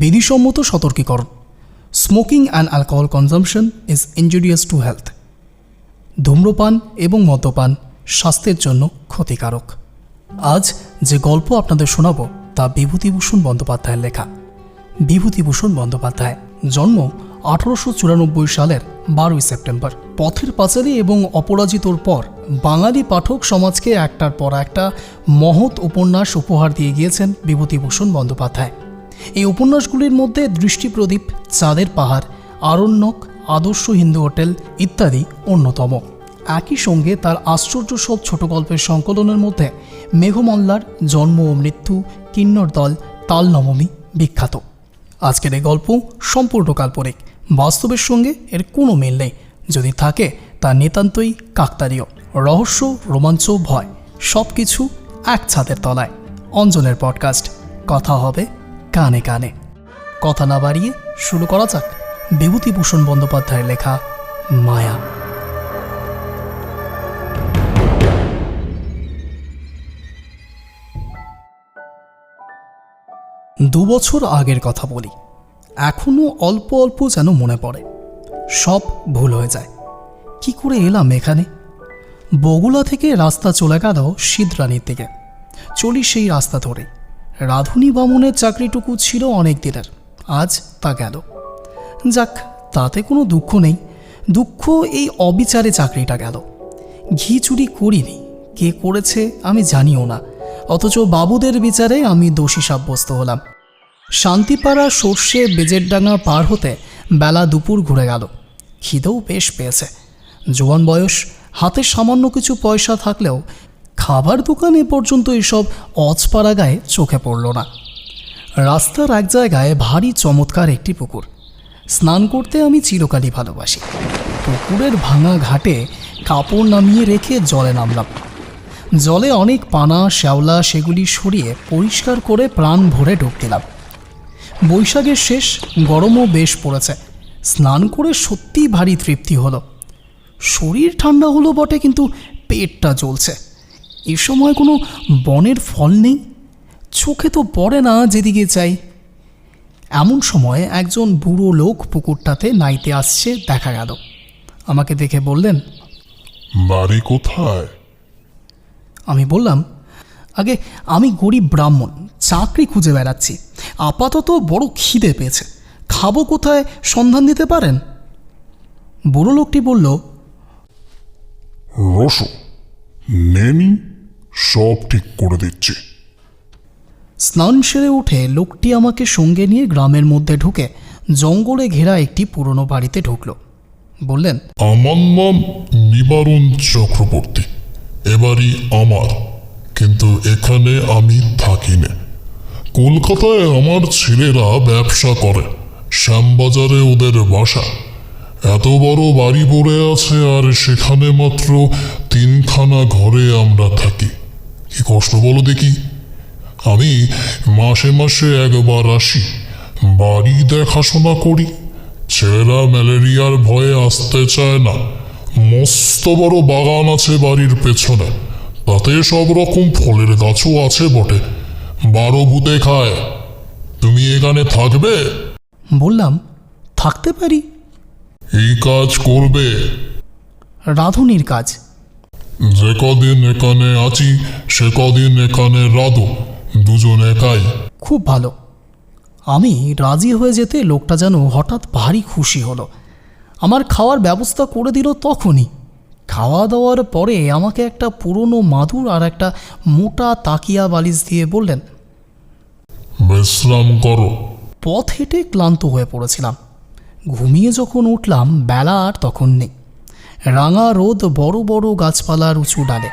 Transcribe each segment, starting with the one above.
বিধিসম্মত সতর্কীকরণ। Smoking and alcohol consumption is injurious to health ধূম্রপান এবং মদ্যপান স্বাস্থ্যের জন্য ক্ষতিকারক। আজ যে গল্প আপনাদের শোনাব তা বিভূতিভূষণ বন্দ্যোপাধ্যায়ের লেখা। বিভূতিভূষণ বন্দ্যোপাধ্যায় জন্ম আঠারোশো চুরানব্বই সালের বারোই সেপ্টেম্বর। পথের পাঁচালী এবং অপরাজিতর পর বাঙালি পাঠক সমাজকে একটার পর একটা মহৎ উপন্যাস উপহার দিয়ে গিয়েছেন বিভূতিভূষণ বন্দ্যোপাধ্যায়। এই উপন্যাসগুলির মধ্যে দৃষ্টিপ্রদীপ চাঁদের পাহাড়, আরণ্যক, আদর্শ হিন্দু হোটেল ইত্যাদি অন্যতম। একই সঙ্গে তার আশ্চর্য সব ছোট গল্পের সংকলনের মধ্যে মেঘমল্লার জন্ম ও মৃত্যু, কিন্নর দল তাল নবমী বিখ্যাত। আজকের এই গল্প সম্পূর্ণ কাল্পনিক, বাস্তবের সঙ্গে এর কোনো মিল নেই। যদি থাকে, তা নিতান্তই কাকতারীয় রহস্য, রোমাঞ্চ, ভয় সব কিছু এক ছাদের তলায়। অঞ্জনের পডকাস্ট, কথা হবে কানে কানে। কথা না বাড়িয়ে শুরু করা যাক বিভূতিভূষণ বন্দ্যোপাধ্যায়ের লেখা মায়া। দু বছর আগের কথা বলি। এখনও অল্প অল্প যেন মনে পড়ে। সব ভুল হয়ে যায়। কি করে এলাম এখানে? বগুলা থেকে রাস্তা চলে গেল সিদ্ধরানির দিকে। চলি সেই রাস্তা ধরে। রাধুনী বামুনের চাকরিটুকু ছিল অনেক দিনের, আজ তা গেল। যাক, তাতে কোনো দুঃখ নেই। দুঃখ এই অবিচারে চাকরিটা গেল। ঘি চুরি করিনি, কে করেছে আমি জানিও না, অথচ বাবুদের বিচারে আমি দোষী সাব্যস্ত হলাম। শান্তিপাড়া সর্ষে বেজেরডাঙ্গা পার হতে বেলা দুপুর ঘুরে গেল। খিদেও বেশ পেয়েছে। জোয়ান বয়স, হাতে সামান্য কিছু পয়সা থাকলেও খাবার দোকানে পর্যন্ত এসব অজপাড়া গায়ে চোখে পড়ল না। রাস্তার এক জায়গায় ভারী চমৎকার একটি পুকুর। স্নান করতে আমি চিরকালই ভালোবাসি। পুকুরের ভাঙা ঘাটে কাপড় নামিয়ে রেখে জলে নামলাম। জলে অনেক পানা, শ্যাওলা সেগুলি সরিয়ে পরিষ্কার করে প্রাণ ভরে ডুব দিলাম। বৈশাখের শেষ, গরমও বেশ পড়েছে। স্নান করে সত্যিই ভারী তৃপ্তি হলো। শরীর ঠান্ডা হলো বটে, কিন্তু পেটটা জ্বলছে। এ সময় কোনো বনের ফল নেই? চোখে তো পড়ে না যেদিকে চাই। এমন সময় একজন বুড়ো লোক পুকুরটাতে নাইতে আসছে দেখা গেল। আমাকে দেখে বললেন বাড়ি কোথায়? আমি বললাম আগে আমি গরিব ব্রাহ্মণ চাকরি খুঁজে বেড়াচ্ছি। আপাতত বড় খিদে পেয়েছে। খাব কোথায় সন্ধান দিতে পারেন? বুড়ো লোকটি বলল রসো নেনি। সব ঠিক করে দিচ্ছি। স্নান সেরে উঠে লোকটি আমাকে সঙ্গে নিয়ে গ্রামের মধ্যে ঢুকে জঙ্গলে ঘেরা একটি পুরনো বাড়িতে ঢুকলো। বললেন আমার নাম নিবারণ চক্রবর্তী। এবারই আমার কিন্তু এখানে আমি থাকি না কলকাতায় আমার ছেলেরা ব্যবসা করে শ্যামবাজারে ওদের বাসা। এত বড় বাড়ি পড়ে আছে আর সেখানে মাত্র তিনখানা ঘরে আমরা থাকি। কি কষ্ট বলো দেখি? আমি মাসে মাসে একবার আসি বাড়ি দেখাশোনা করি। ছেলেরা ম্যালেরিয়ার ভয়ে আসতে চায় না। মস্ত বড় বাগান আছে বাড়ির পেছনে। তাতে সব রকম ফলের গাছও আছে বটে। বারো ভূতে খায়। তুমি এখানে থাকবে? বললাম থাকতে পারি। এই কাজ করবে। রাঁধুনির কাজ। যে কদিন এখানে আছি সে কদিন এখানে রাধো দুজন একাই। খুব ভালো। আমি রাজি হয়ে যেতে লোকটা যেন হঠাৎ ভারী খুশি হলো। আমার খাওয়ার ব্যবস্থা করে দিল তখনই। খাওয়া দাওয়ার পরে আমাকে একটা পুরনো মাদুর আর একটা মোটা তাকিয়া বালিশ দিয়ে বললেন বিশ্রাম করো। পথ হেঁটে ক্লান্ত হয়ে পড়েছিলাম। ঘুমিয়ে যখন উঠলাম বেলা আর তখন নেই। রাঙা রোদ বড় বড় গাছপালার উঁচু ডালে।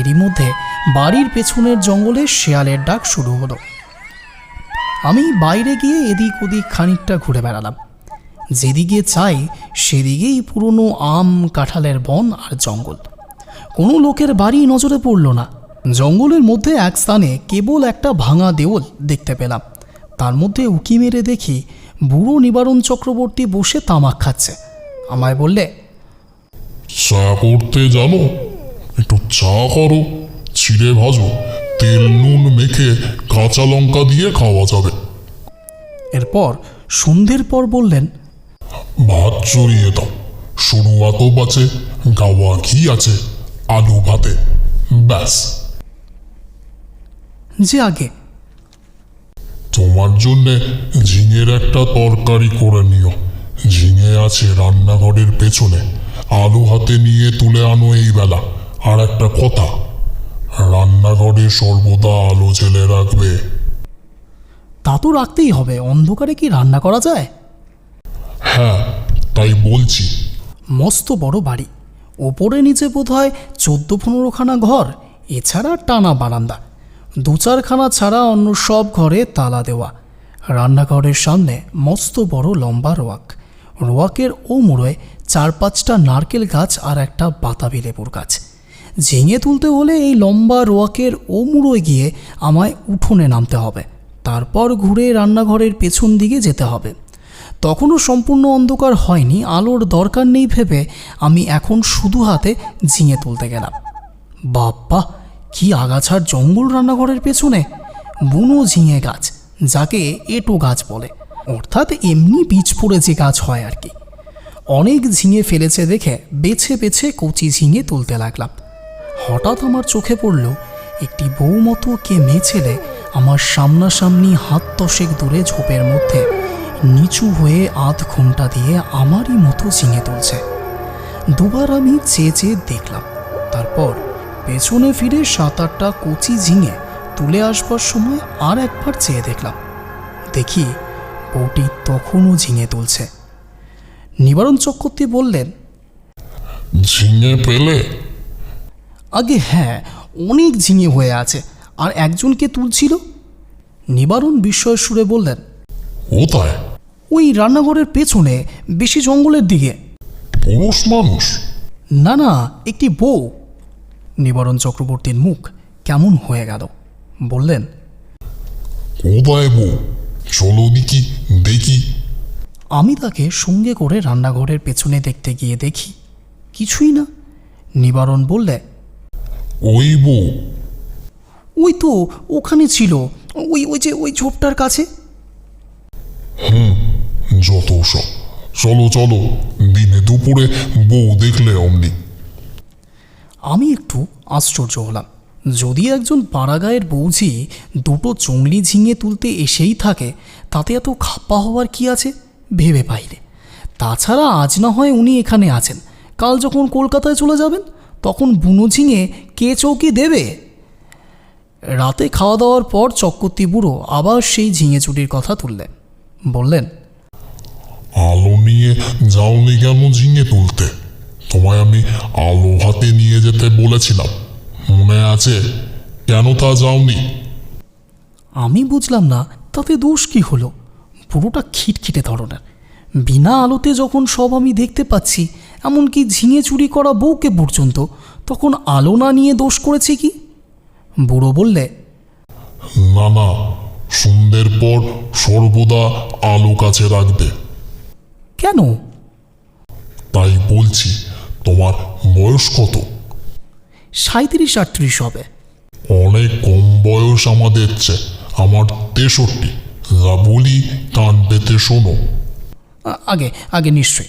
এরই মধ্যে বাড়ির পেছনের জঙ্গলে শেয়ালের ডাক শুরু হলো। আমি বাইরে গিয়ে এদিক ওদিক খানিকটা ঘুরে বেড়ালাম। যেদিকে চাই সেদিকেই পুরনো আম, কাঁঠালের বন আর জঙ্গল। কোনো লোকের বাড়ি নজরে পড়ল না। জঙ্গলের মধ্যে এক স্থানে কেবল একটা ভাঙা দেওল দেখতে পেলাম। তার মধ্যে উকি মেরে দেখি বুড়ো নিবারণ চক্রবর্তী বসে তামাক খাচ্ছে। আমায় বললে চা করতে জানো? একটু চা করো ছিঁড়ে ভাজো তেল নুন মেখে কাঁচা লঙ্কা দিয়ে খাওয়া যাবে। এরপর সন্ধ্যের পর বললেন ভাত চড়িয়ে দাও। সরু আতপ আছে গাওয়া ঘি আছে আলু ভাতে। ব্যাস। যে আগে। তোমার জন্যে ঝিঙের একটা তরকারি করে নিও। ঝিঙে আছে রান্নাঘরের পেছনে। আলু হাতে নিয়ে তুলে আনো এই বেলা। আর একটা কথা রান্নাঘরে সর্বদা আলো জেলে রাখবে। তা তো রাখতেই হবে অন্ধকারে কি রান্না করা যায়? হ্যাঁ তাই বলছি। মস্ত বড় বাড়ি। ওপরে নিচে বোধ হয় চোদ্দ পনেরোখানা ঘর এছাড়া টানা বারান্দা। দু চারখানা ছাড়া অন্য সব ঘরে তালা দেওয়া। রান্নাঘরের সামনে মস্ত বড় লম্বা রোয়াক। রোয়াকের ও মুড়োয় চার পাঁচটা নারকেল গাছ আর একটা বাতাবি লেবুর গাছ। ঝিঙে তুলতে হলে এই লম্বা রোয়াকের ও মুড়োয় গিয়ে আমায় উঠোনে নামতে হবে। তারপর ঘুরে রান্নাঘরের পেছন দিকে যেতে হবে। তখনও সম্পূর্ণ অন্ধকার হয়নি, আলোর দরকার নেই ভেবে আমি এখন শুধু হাতে ঝিঙে তুলতে গেলাম। বাপ্পা, কি আগাছার জঙ্গল রান্নাঘরের পেছনে? বুনো ঝিঙে গাছ, যাকে এটো গাছ বলে। অর্থাৎ এমনি বীজ পড়ে যে গাছ হয় আর কি। অনেক ঝিঙে ফেলেছে দেখে বেছে বেছে কচি ঝিঙে তুলতে লাগলাম। হঠাৎ আমার চোখে পড়ল, একটি বউ মতো কে মেয়ে ছেলে আমার সামনাসামনি হাত দশেক দূরে ঝোপের মধ্যে নিচু হয়ে আধ ঘণ্টা দিয়ে আমারই মতো ঝিঙে তুলছে। দুবার আমি চেয়ে চেয়ে দেখলাম, তারপর পেছনে ফিরে সাত আটটা কচি ঝিঙে তুলে আসবার সময় আর একবার চেয়ে দেখলাম। দেখি বউটি তখনও ঝিঙে তুলছে। নিবারণ চক্রবর্তী বললেন ঝিঙে পেলে? আগে হ্যাঁ অনেক ঝিঙে হয়ে আছে আর একজনকে তুলছিল? নিবারণ বিস্ময়ের সুরে বললেন কোথায়? ওই রান্নাঘরের পেছনে বেশি জঙ্গলের দিকে। পুরুষ মানুষ? না না একটি বউ। নিবারণ চক্রবর্তীর মুখ কেমন হয়ে গেল বললেন কোথায় বউ? চলো দেখি দেখি। আমি তাকে সঙ্গে করে রান্নাঘরের পেছনে দেখতে গিয়ে দেখি। কিছুই না। নিবারণ বললে ওই বউ। ওই তো ওখানে ছিল। ওই ওই যে ওই ঝোপটার কাছে। হুম যত সব। চলো চলো দিনে দুপুরে বউ দেখলে অমনি। আমি একটু আশ্চর্য হলাম। যদি একজন পাড়াগায়ের বৌঝি দুটো চংলি ঝিঙে তুলতে এসেই থাকে, তাতে এত খাপ্পা হওয়ার কি আছে? ভেবে পাইলে। তাছাড়া আজ না হয় উনি এখানে আছেন। কাল যখন কলকাতায় চলে যাবেন, তখন বুনো ঝিঙে কে চৌকি দেবে? রাতে খাওয়া দাওয়ার পর চক্রবর্তী বুড়ো আবার সেই ঝিঙে চুটির কথা তুললেন। বললেন, আলো নিয়ে যাওনি কেন ঝিঙে তুলতে? তোমায় আমি আলো হাতে নিয়ে যেতে বলেছিলাম। মনে আছে? কেন তা যাওনি? আমি বুঝলাম না তাতে দোষ কি হলো? পুরোটা খিটখিটে ধরনের। বিনা আলোতে যখন সব আমি দেখতে পাচ্ছি এমনকি ঝিঙে চুরি করা বউকে পর্যন্ত তখন আলো না নিয়ে দোষ করেছে কি? বুড়ো বললে না না সন্ধ্যের পর সর্বদা আলো কাছে রাখবে। কেন? তাই বলছি তোমার বয়স কত? সাঁত্রিশ আটত্রিশ হবে। অনেক কম বয়স আমাদের চেয়ে। আমার তেষট্টি। যা বলি কান পেতে শোনো আগে আগে নিশ্চয়ই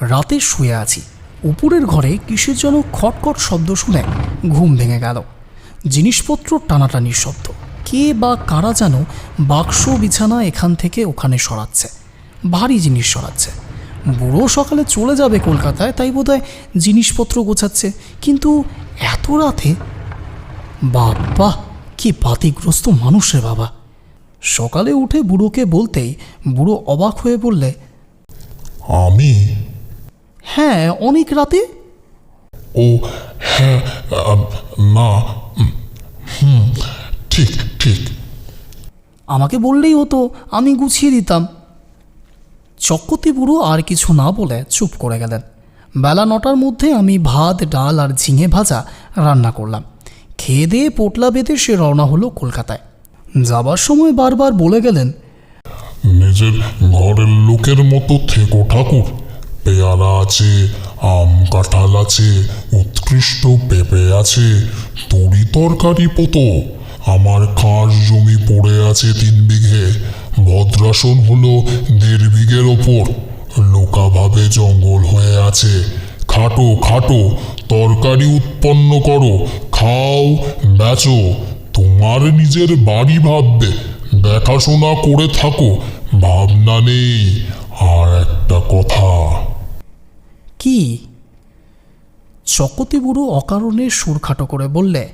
রাতে শুয়ে আছি। উপরের ঘরে কিসের যেন খটখট শব্দ শুনে ঘুম ভেঙে গেল। জিনিসপত্র টানাটানির শব্দ। কে বা কারা যেন বাক্স বিছানা এখান থেকে ওখানে সরাচ্ছে। ভারী জিনিস সরাচ্ছে। বুড়ো সকালে চলে যাবে কলকাতায় তাই বোধহয় জিনিসপত্র গোছাচ্ছে। কিন্তু এত রাতে? বাবা কি বাতিগ্রস্ত মানুষ রে বাবা। সকালে উঠে বুড়োকে বলতেই বুড়ো অবাক হয়ে বললে আমি? হ্যাঁ অনেক রাতে? ও হ্যাঁ না হুম ঠিক ঠিক। আমাকে বললেই হতো আমি গুছিয়ে দিতাম। চক্রতি বুড়ো আর কিছু না বলে চুপ করে গেলেন। বেলা নটার মধ্যে আমি ভাত, ডাল আর ঝিঙে ভাজা রান্না করলাম। খেয়ে দিয়ে পোটলা বেঁধে সে রওনা হলো কলকাতায়। যাবার সময় বারবার বলে গেলেন, নিজের ঘরের লোকের মতো থেকো ঠাকুর। পেয়ারা আছে, আম কাঁঠাল আছে, উৎকৃষ্ট পেঁপে আছে, তরি তরকারি পতো। আমার খাস জমি পড়ে আছে তিন বিঘে। ভদ্রাসন হলো দেড় বিঘের ওপর। লোকাভাবে জঙ্গল হয়ে আছে। খাটো খাটো তরকারি উৎপন্ন করো। খাও বেচো। তোমার নিজের বাড়ি ভাববে। দেখাশোনা করে থাকো। ভাবনা নেই। আর একটা কথা। কি? চকতি বুড়ো অকারণে সুর খাটো করে বললে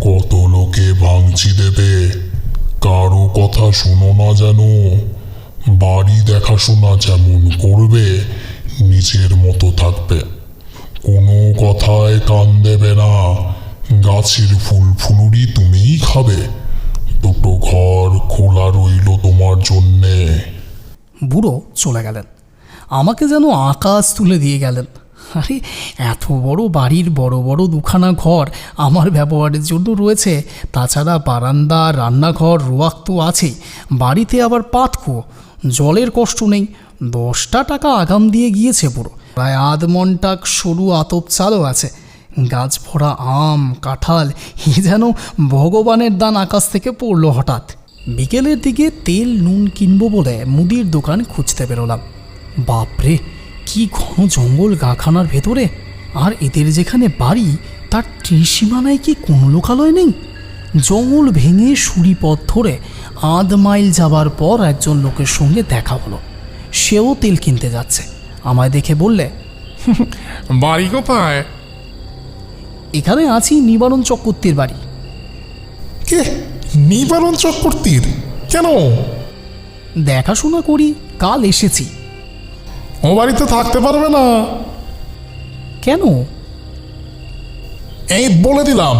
কত লোকে ভাঙচি দেবে? কারও কথা শোনো না যেন। বাড়ি দেখাশোনা যেমন করবে, নিজের মতো থাকবে। কোনো কথায় কান দেবে না। গাছের ফুল ফুলুরি তুমিই খাবে। দুটো ঘর খোলা রইল তোমার জন্যে। বুড়ো চলে গেলেন। আমাকে যেন আকাশ তুলে দিয়ে গেলেন। আরে, এত বড় বাড়ির বড় বড় দুখানা ঘর আমার ব্যবহারের জন্য রয়েছে। তাছাড়া বারান্দা, রান্নাঘর রোয়াক তো আছেই বাড়িতে আবার পাতকো, জলের কষ্ট নেই। দশটা টাকা আগাম দিয়ে গিয়েছে পুরো। প্রায় আধ মনটাক সরু আতপ চালও আছে। গাছ ভরা আম, কাঁঠাল, এ যেন ভগবানের দান আকাশ থেকে পড়ল হঠাৎ। বিকেলের দিকে তেল নুন কিনবো বলে মুদির দোকান খুঁজতে বেরোলাম। বাপরে! কি ঘন জঙ্গল গাখানার ভেতরে? আর এদের যেখানে বাড়ি তার ত্রিসীমানায় কি কোনো লোকালয় নেই? জঙ্গল ভেঙে সুরি পথ ধরে আধ মাইল যাবার পর একজন লোকের সঙ্গে দেখা হলো। সেও তেল কিনতে যাচ্ছে। আমায় দেখে বললে বাড়ি কোথায়? এখানে আছি নিবারণ চক্রবর্তীর বাড়ি। কে? নিবারণ চক্রবর্তীর? কেন? দেখাশোনা করি কাল এসেছি। ও বাড়িতে থাকতে পারবে না। কেন? এই বলে দিলাম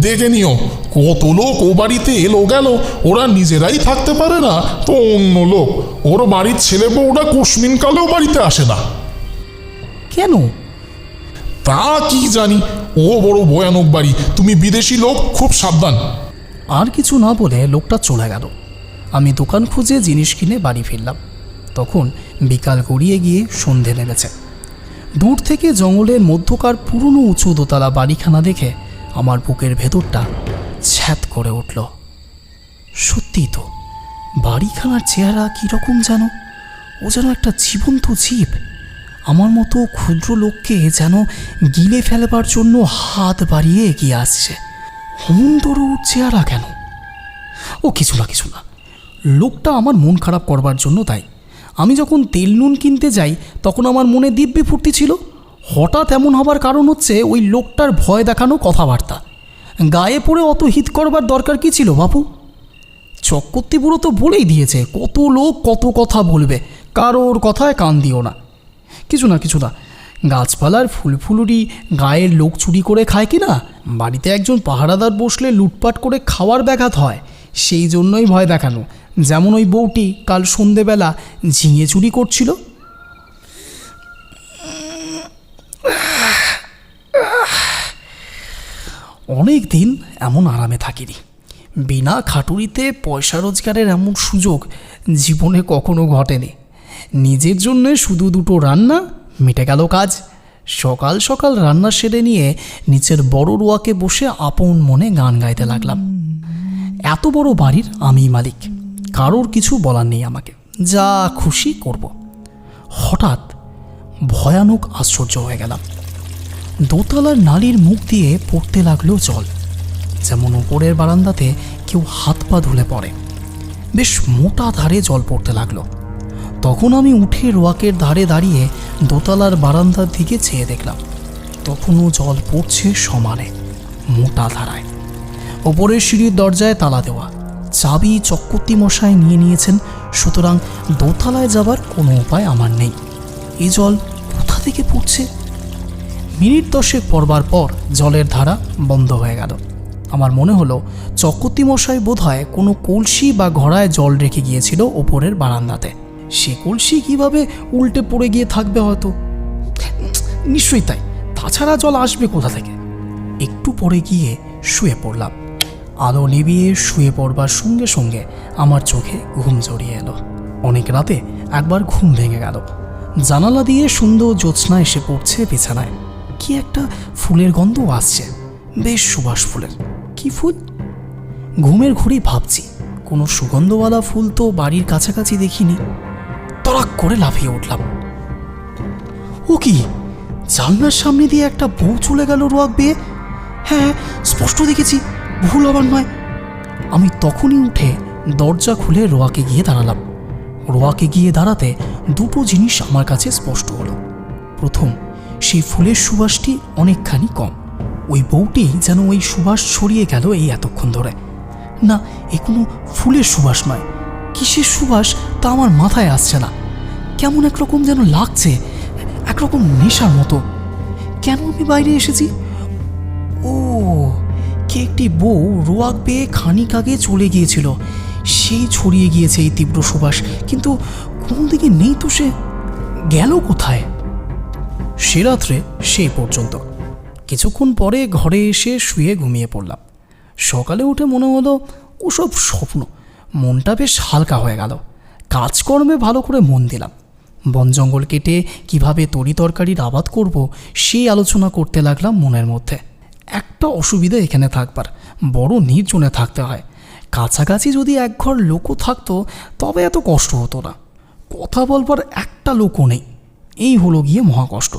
দেখে নিও কত লোক ও বাড়িতে এলো গেল ওরা নিজেরাই থাকতে পারে না তো অন্য লোক ওর বাড়ির ছেলে বউরা কুসমিন কালেও বাড়িতে আসে না। কেন? তা কি জানি ও বড় ভয়ানক বাড়ি তুমি বিদেশি লোক খুব সাবধান। আর কিছু না বলে লোকটা চলে গেল। আমি দোকান খুঁজে জিনিস কিনে বাড়ি ফিরলাম। তখন বিকাল গড়িয়ে গিয়ে সন্ধে নেমেছে। দূর থেকে জঙ্গলের মধ্যকার পুরনো উঁচু দোতলা বাড়িখানা দেখে আমার বুকের ভেতরটা ছ্যাত করে উঠল। সত্যিই তো, বাড়িখানার চেহারা কীরকম যেন? ও যেন একটা জীবন্ত জীব। আমার মতো ক্ষুদ্র লোককে যেন গিলে ফেলবার জন্য হাত বাড়িয়ে এগিয়ে আসছে। হুমন্দর চেহারা কেন? ও কিছু না কিছু না। লোকটা আমার মন খারাপ করবার জন্য তাই আমি যখন তেল নুন কিনতে যাই, তখন আমার মনে দিব্যি ফুর্তি ছিল। হঠাৎ এমন হবার কারণ হচ্ছে, ওই লোকটার ভয় দেখানো কথাবার্তা। গায়ে পড়ে অত হিত করবার দরকার কি ছিল, বাপু? চক্রবর্তী বুড়ো তো বলেই দিয়েছে, কত লোক কত কথা বলবে, কারোর কথায় কান দিও না। কিছু না কিছু না, গাছপালার ফুল ফুলুরি, গায়ের লোক চুরি করে খায় কি না? বাড়িতে একজন পাহারাদার বসলে লুটপাট করে খাওয়ার ব্যাঘাত হয়, সেই জন্যই ভয় দেখানো। যেমন ওই বউটি কাল সন্ধেবেলা ঝিঙে চুরি করছিল। অনেক দিন এমন আরামে থাকিনি। বিনা খাটুরিতে পয়সা রোজগারের এমন সুযোগ জীবনে কখনো ঘটেনি। নিজের জন্যে শুধু দুটো রান্না, মিটে গেল কাজ। সকাল সকাল রান্না সেরে নিয়ে নিচের বড় রোয়াকে বসে আপন মনে গান গাইতে লাগলাম। এত বড় বাড়ির আমি মালিক। কারোর কিছু বলার নেই আমাকে। যা খুশি করব। হঠাৎ ভয়ানক আশ্চর্য হয়ে গেলাম। দোতলার নালীর মুখ দিয়ে পড়তে লাগল জল, যেমন উপরের বারান্দাতে কেউ হাত পা ধুলে পড়ে। বেশ মোটা ধারে জল পড়তে লাগল। তখন আমি উঠে রোয়াকের ধারে দাঁড়িয়ে দোতলার বারান্দার দিকে চেয়ে দেখলাম, তখনও জল পড়ছে সমানে, মোটা ধারায়। ওপরের সিঁড়ির দরজায় তালা দেওয়া চাবি চক্রবর্তী মশাই নিয়ে নিয়েছেন, সুতরাং দোতলায় যাবার কোনো উপায় আমার নেই। এই জল কোথা থেকে পড়ছে মিনিট দশেক পড়বার পর জলের ধারা বন্ধ হয়ে গেল। আমার মনে হলো, চক্রবর্তী মশাই বোধহয় কোনো কলসি বা ঘড়ায় জল রেখে গিয়েছিল ওপরের বারান্দাতে। সে কলসি কীভাবে উল্টে পড়ে গিয়ে থাকবে হয়তো? নিশ্চয়ই তাই। তাছাড়া জল আসবে কোথা থেকে? একটু পরে গিয়ে শুয়ে পড়লাম। আলো নিভিয়ে শুয়ে পড়বার সঙ্গে সঙ্গে আমার চোখে ঘুম জড়িয়ে এলো। অনেক রাতে একবার ঘুম ভেঙে গেল। জানালা দিয়ে সুন্দর জ্যোৎস্না এসে পড়ছে বিছানায়। কি একটা ফুলের গন্ধ আসছে। বেশ সুবাস ফুলের। কি ফুল? ঘুমের ঘুরি ভাবছি। কোনো সুগন্ধওয়ালা ফুল তো বাড়ির কাছাকাছি দেখিনি। তরাক করে লাফিয়ে উঠলাম। ও কি? জানলার সামনে দিয়ে একটা বউ চলে গেল রোয়াক বেয়ে? হ্যাঁ স্পষ্ট দেখেছি। ভুল আবার নয়। আমি তখনই উঠে দরজা খুলে রোয়াকে গিয়ে দাঁড়ালাম। রোয়াকে গিয়ে দাঁড়াতে দুটো জিনিস আমার কাছে স্পষ্ট হলো। প্রথম, সেই ফুলের সুবাসটি অনেকখানি কম। ওই বউটি যেন ওই সুবাস ছড়িয়ে গেল এই এতক্ষণ ধরে। না, এ কোনো ফুলের সুবাস নয়। কিসের সুবাস তা আমার মাথায় আসছে না। কেমন একরকম যেন লাগছে, একরকম নেশার মতো। কেন আমি বাইরে এসেছি? ও কে একটি বউ রোয়াক পেয়ে খানিক আগে চলে গিয়েছিল। সেই ছড়িয়ে গিয়েছে এই তীব্র সুবাস, কিন্তু কোনো দিকে নেই তো সে? গেল কোথায়? সে রাত্রে সেই পর্যন্ত। কিছুক্ষণ পরে ঘরে এসে শুয়ে ঘুমিয়ে পড়লাম। সকালে উঠে মনে হলো ওসব স্বপ্ন, মনটা বেশ হালকা হয়ে গেল। কাজকর্মে ভালো করে মন দিলাম। বন জঙ্গল কেটে কীভাবে তরি তরকারির আবাদ করব, সেই আলোচনা করতে লাগলাম মনের মধ্যে। একটা অসুবিধা এখানে থাকবার, বড় নির্জনে থাকতে হয়। কাছাকাছি যদি এক ঘর লোকও থাকতো, তবে এত কষ্ট হতো না। কথা বলবার একটা লোকও নেই। এই হলো গিয়ে মহাকষ্ট।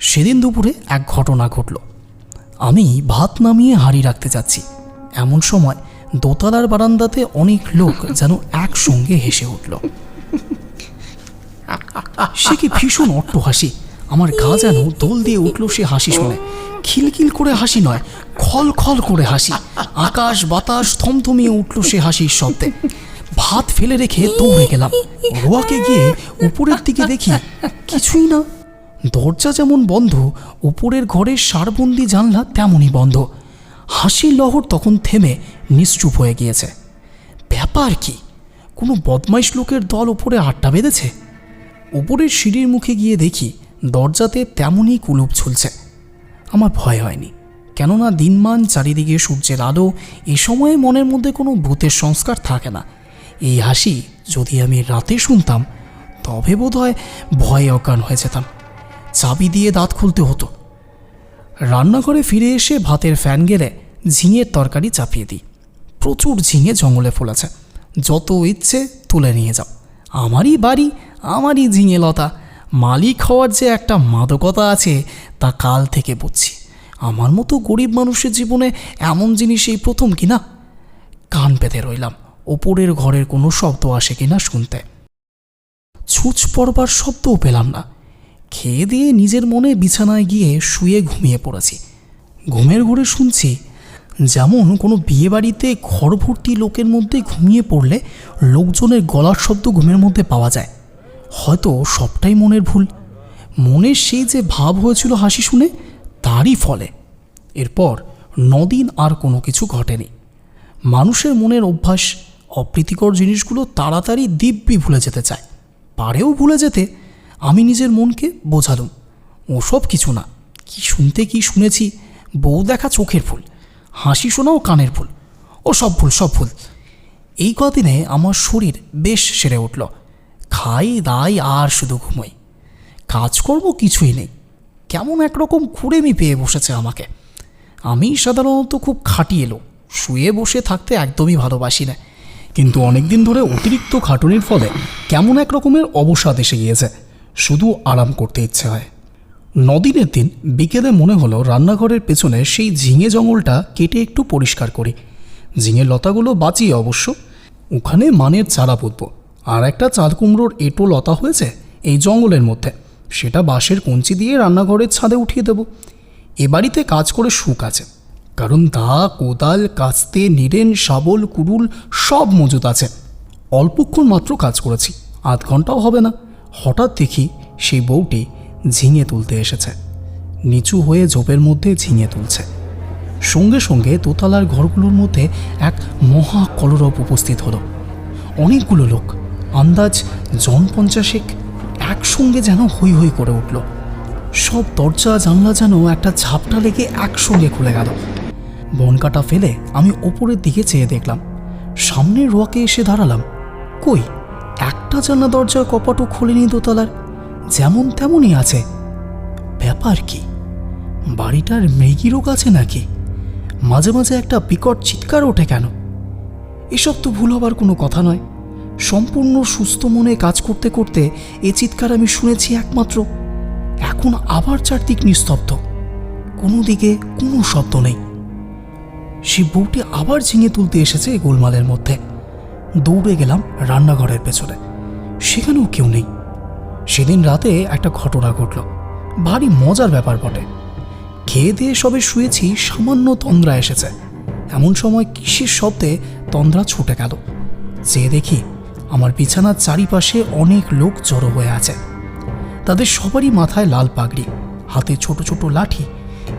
সেদিন দুপুরে এক ঘটনা ঘটল। আমি ভাত নামিয়ে হাঁড়ি রাখতে যাচ্ছি। এমন সময় দোতলার বারান্দাতে অনেক লোক যেন একসঙ্গে হেসে উঠল। সে কি ভীষণ অট্ট হাসি আমার গা যেন দোল দিয়ে উঠল সে হাসি শুনে। খিলখিল করে হাসি নয়, খল খল করে হাসি। আকাশ বাতাস থমথমিয়ে উঠল সে হাসির শব্দে। ভাত ফেলে রেখে দৌড়ে গেলাম। রোয়াকে গিয়ে উপরের দিকে দেখি কিছুই না। দরজা যেমন বন্ধ, উপরের ঘরের সারবন্দি জানলা তেমনই বন্ধ। হাসির লহর তখন থেমে নিশ্চুপ হয়ে গিয়েছে। ব্যাপার কি? কোনো বদমাইশ লোকের দল ওপরে আড্ডা বেঁধেছে? উপরের সিঁড়ির মুখে গিয়ে দেখি দরজাতে তেমনই কুলুপ ঝুলছে। আমার ভয় হয়নি। কেননা দিনমান চারিদিকে সূর্যের আলো, এ সময়ে মনের মধ্যে কোনো ভূতের সংস্কার থাকে না। এই হাসি যদি আমি রাতে শুনতাম, তবে বোধ হয় ভয়ে অজ্ঞান হয়ে যেতাম। চাবি দিয়ে দাঁত খুলতে হতো। রান্নাঘরে ফিরে এসে ভাতের ফ্যান গেলে ঝিঙের তরকারি চাপিয়ে দিই। প্রচুর ঝিঙে জঙ্গলে ফলেছে। যত ইচ্ছে তুলে নিয়ে যাও। আমারই বাড়ি, আমারই ঝিঙে লতা। মালিক হওয়ার যে একটা মাদকতা আছে, তা কাল থেকে বুঝছি। আমার মতো গরিব মানুষের জীবনে এমন জিনিস এই প্রথম কিনা কান পেতে রইলাম। ওপরের ঘরের কোনো শব্দ আসে কিনা শুনতে। ছুঁচ পড়বার শব্দও পেলাম না। খেয়ে দিয়ে নিজের মনে বিছানায় গিয়ে শুয়ে ঘুমিয়ে পড়েছি। ঘুমের ঘরে শুনছি, যেমন কোনো বিয়েবাড়িতে ঘর ভর্তি লোকের মধ্যে ঘুমিয়ে পড়লে লোকজনের গলার শব্দ ঘুমের মধ্যে পাওয়া যায়। হয়তো সবটাই মনের ভুল। মনের সেই যে ভাব হয়েছিল হাসি শুনে, তারই ফলে। এরপর নদিন আর কোনো কিছু ঘটেনি। মানুষের মনের অভ্যাস, অপ্রীতিকর জিনিসগুলো তাড়াতাড়ি দিব্যি ভুলে যেতে চায়। পারেও ভুলে যেতে, আমি নিজের মনকে বোঝালুম। ওসব কিছু না। কি শুনতে কি শুনেছি, বউ দেখা চোখের ফুল হাসি শোনাও কানের ফুল ও সব ভুল সব ভুল। এই কদিনে আমার শরীর বেশ সেরে উঠল। খাই, দাই, আর শুধু ঘুমোই। কাজকর্ম কিছুই নেই। কেমন একরকম কুড়েমি পেয়ে বসেছে আমাকে। আমি সাধারণত খুব খাটি এলো। শুয়ে বসে থাকতে একদমই ভালোবাসি না। কিন্তু অনেকদিন ধরে অতিরিক্ত খাটুনির ফলে কেমন এক রকমের অবসাদ এসে গিয়েছে। শুধু আরাম করতে ইচ্ছে হয়। নদিনের দিন বিকেলে মনে হলো রান্নাঘরের পেছনে সেই ঝিঙে জঙ্গলটা কেটে একটু পরিষ্কার করি। ঝিঙের লতাগুলো বাঁচিয়ে অবশ্য। ওখানে মানের চারা পুঁতব। আর একটা চাঁদ কুমড়োর এঁটো লতা হয়েছে এই জঙ্গলের মধ্যে। সেটা বাঁশের কঞ্চি দিয়ে রান্নাঘরের ছাদে উঠিয়ে দেব। এ বাড়িতে কাজ করে সুখ আছে। কারণ দা, কোদাল, কাস্তে, নিরেন, শাবল, কুড়ুল সব মজুত আছে। অল্পক্ষণ মাত্র কাজ করেছি, আধ ঘন্টাও হবে না। হঠাৎ দেখি সেই বউটি ঝিঙে তুলতে এসেছে। নিচু হয়ে ঝোপের মধ্যে ঝিঙে তুলছে। সঙ্গে সঙ্গে দোতলার ঘরগুলোর মধ্যে এক মহা কলরব উপস্থিত হলো। অনেকগুলো লোক আন্দাজ জন পঞ্চাশেক একসঙ্গে যেন হই হই করে উঠল। সব দরজা জানলা যেন একটা ঝাপটা লেগে একসঙ্গে খুলে গেল। বনকাটা ফেলে আমি ওপরের দিকে চেয়ে দেখলাম, সামনের রোয়াকে এসে দাঁড়ালাম। কই, একটা জানলা দরজার কপাটও খোলেনি দোতলার, যেমন তেমনই আছে। ব্যাপার কি, বাড়িটার মৃগী রোগ আছে নাকি? মাঝে মাঝে একটা বিকট চিৎকার ওঠে কেন? এসব তো ভুল হবার কোনো কথা নয়। সম্পূর্ণ সুস্থ মনে কাজ করতে করতে এ চিৎকার আমি শুনেছি একমাত্র। এখন আবার চারদিক নিস্তব্ধ। কোনো দিকে কোনো শব্দ নেই। সে বউটি আবার ঝিঙে তুলতে এসেছে গোলমালের মধ্যে। দৌড়ে গেলাম রান্নাঘরের পেছনে। সেখানেও কেউ নেই। সেদিন রাতে একটা ঘটনা ঘটল। ভারী মজার ব্যাপার বটে। খেয়ে দিয়ে সবে শুয়েছি সামান্য তন্দ্রা এসেছে। এমন সময় কিসের শব্দে তন্দ্রা ছুটে গেল। চেয়ে দেখি আমার বিছানার চারিপাশে অনেক লোক জড়ো হয়ে আছে। তাদের সবারই মাথায় লাল পাগড়ি হাতে ছোট ছোট লাঠি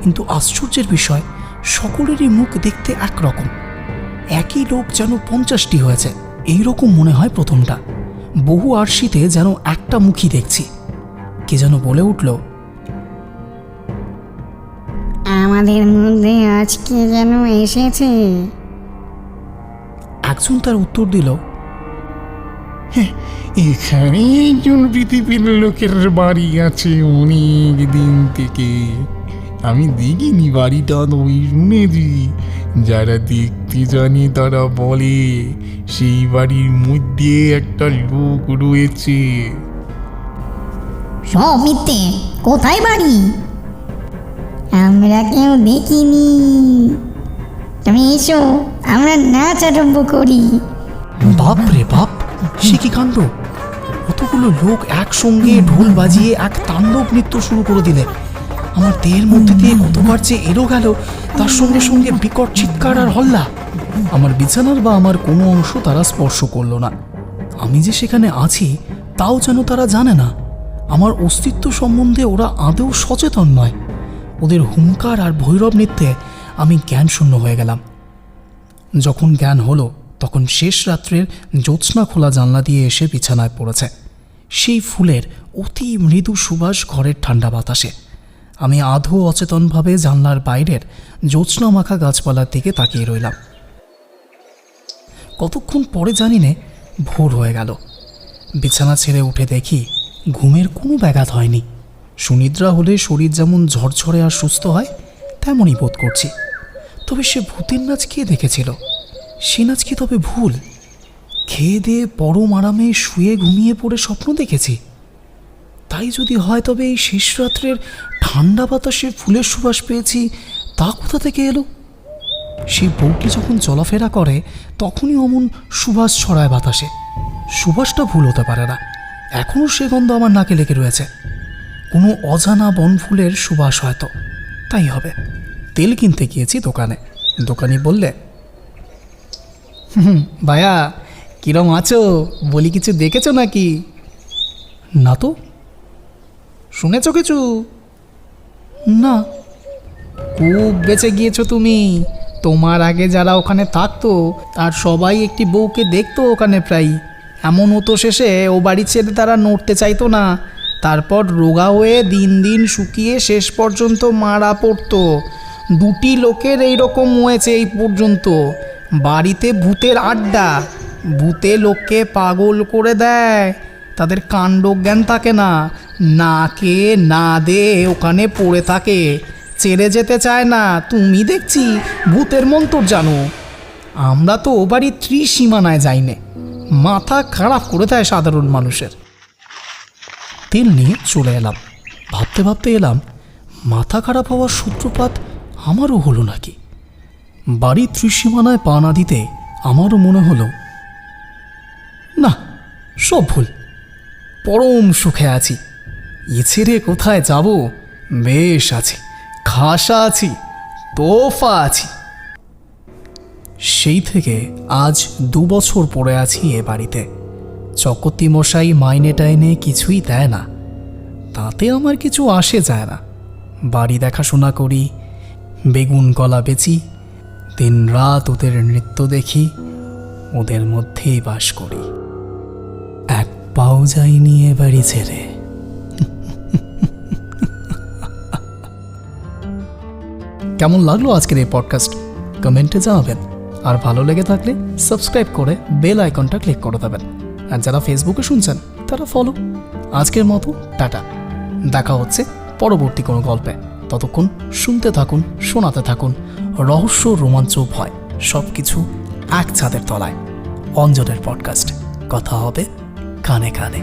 কিন্তু আশ্চর্যের বিষয় সকলেরই মুখ দেখতে একরকম। একই লোক যেন পঞ্চাশটি হয়েছে এই রকম মনে হয় প্রথমটা। বহু আরশিতে যেন একটা মুখই দেখছি। কে যেন বলে উঠল আমাদের মধ্যে আজকে যেন এসেছে? একজন তার উত্তর দিল এখানে একজন পৃথিবীর লোকের বাড়ি আছে অনেক দিন থেকে। আমি দেখিনি বাড়িটা ওই শুনেছি যারা দেখতে জানে তারা বলে সেই বাড়ির মধ্যে একটা লোক রয়েছে। সব মিথ্যে কোথায় বাড়ি? আমরা কেউ দেখিনি। তুমি এসো আমরা নাচ আরম্ভ করি। বাপ রে বাপ সে কি কাণ্ড? কতগুলো লোক একসঙ্গে ঢোল বাজিয়ে এক তাণ্ডব নৃত্য শুরু করে দিলে। আমার দেহের মধ্যে দিয়ে কতবার যে এলো গেল, তার সঙ্গে সঙ্গে বিকট চিৎকার আর হল্লা। আমার বিছানার বা আমার কোনো অংশ তারা স্পর্শ করল না। আমি যে সেখানে আছি, তাও যেন তারা জানে না। আমার অস্তিত্ব সম্বন্ধে ওরা আদৌ সচেতন নয়। ওদের হুঙ্কার আর ভৈরব নৃত্যে আমি জ্ঞানশূন্য হয়ে গেলাম। যখন জ্ঞান হলো তখন শেষ রাত্রের জ্যোৎস্না খোলা জানলা দিয়ে এসে বিছানায় পড়েছে। সেই ফুলের অতি মৃদু সুবাস ঘরের ঠান্ডা বাতাসে। আমি আধো অচেতনভাবে জানলার বাইরের জ্যোৎস্না মাখা গাছপালার দিকে তাকিয়ে রইলাম। কতক্ষণ পরে জানি নে, ভোর হয়ে গেল। বিছানা ছেড়ে উঠে দেখি ঘুমের কোনো ব্যাঘাত হয়নি। সুনিদ্রা হলে শরীর যেমন ঝরঝরে আর সুস্থ হয়, তেমনই বোধ করছি। তবে সে ভূতের নাচ কে দেখেছিল? সে নাচ কি তবে ভুল? খেয়ে দিয়ে পরম আরামে শুয়ে ঘুমিয়ে পড়ে স্বপ্ন দেখেছি। তাই যদি হয় তবে এই শেষ রাত্রের ঠান্ডা বাতাসে ফুলের সুবাস পেয়েছি, তা কোথা থেকে এলো? সেই বউটি যখন চলাফেরা করে, তখনই অমন সুবাস ছড়ায় বাতাসে। সুবাসটা ভুল হতে পারে না। এখনও সে গন্ধ আমার নাকে লেগে রয়েছে। কোনো অজানা বনফুলের সুবাস হয়তো। তাই হবে। তেল কিনতে গিয়েছি দোকানে। দোকানি বললে ভায়া কিরম আছো? বলি কিছু দেখেছ নাকি? না তো। শুনেছো কিছু? না। খুব বেঁচে গিয়েছো তুমি। তোমার আগে যারা ওখানে থাকতো আর সবাই একটি বউকে দেখতো ওখানে প্রায় এমন হতো শেষে, ও বাড়ি ছেড়ে তারা নড়তে চাইতো না। তারপর রোগা হয়ে দিন দিন শুকিয়ে শেষ পর্যন্ত মারা পড়তো। দুটি লোকের এই রকম হয়েছে এই পর্যন্ত। বাড়িতে ভূতের আড্ডা। ভূতে লোককে পাগল করে দেয়। তাদের কাণ্ডজ্ঞান থাকে না। না কে, না দে, ওখানে পড়ে থাকে। ছেড়ে যেতে চায় না। তুমি দেখছি ভূতের মন্তর জানো। আমরা তো ও বাড়ির ত্রিসীমানায় যাইনে মাথা খারাপ করে দেয় সাধারণ মানুষের। তেল নিয়ে চলে এলাম। ভাবতে ভাবতে এলাম, মাথা খারাপ হওয়ার সূত্রপাত আমারও হলো নাকি? বাড়ির ত্রিসীমানায় পা না দিতে আমারও মনে হলো, না, সব ভুল। পরম সুখে আছি। এ ছেড়ে কোথায় যাব? বেশ আছি। খাসা আছি। তোফা আছি। সেই থেকে আজ দু বছর পড়ে আছি এ বাড়িতে। চকতি মশাই মাইনে টাইনে কিছুই দেয় না। তাতে আমার কিছু আসে যায় না। বাড়ি দেখাশোনা করি, বেগুন কলা বেচি দিন রাত ওদের নৃত্য দেখি, ওদের মধ্যেই বাস করি। এক পাও যাইনি এ ছেড়ে। কেমন লাগল আজকের এই পডকাস্ট কমেন্টে জানাবেন। আর ভালো লেগে থাকলে সাবস্ক্রাইব করে বেল আইকনটা ক্লিক করে দেবেন। আর যারা ফেসবুকে শুনছেন, তারা ফলো আজকের মতো, টাটা। দেখা হচ্ছে পরবর্তী কোনো গল্পে। ততক্ষণ শুনতে থাকুন, শোনাতে থাকুন। রহস্য রোমাঞ্চ ভয় সব কিছু এক ছাদের তলায়। অঞ্জনের পডকাস্ট কথা হবে কানে কানে।